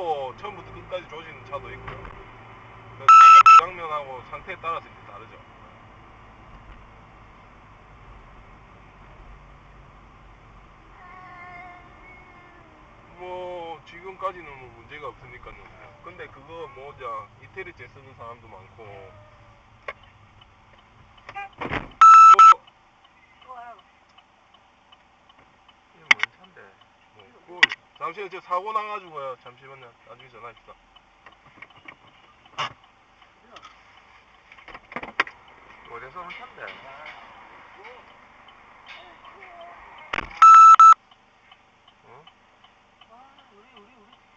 듀얼로 처음부터 끝까지 조지는 차도 있고요. 그 장면하고 상태에 따라서 이제 다르죠. 뭐 지금까지는 뭐 문제가 없으니까요. 근데 그거 뭐냐 이태리제 쓰는 사람도 많고. 잠시만 지금 사고 나가지고요. 잠시만요. 나중에 전화합시다. 어디서 한탄데? 응? 아, 우리 우리 우리.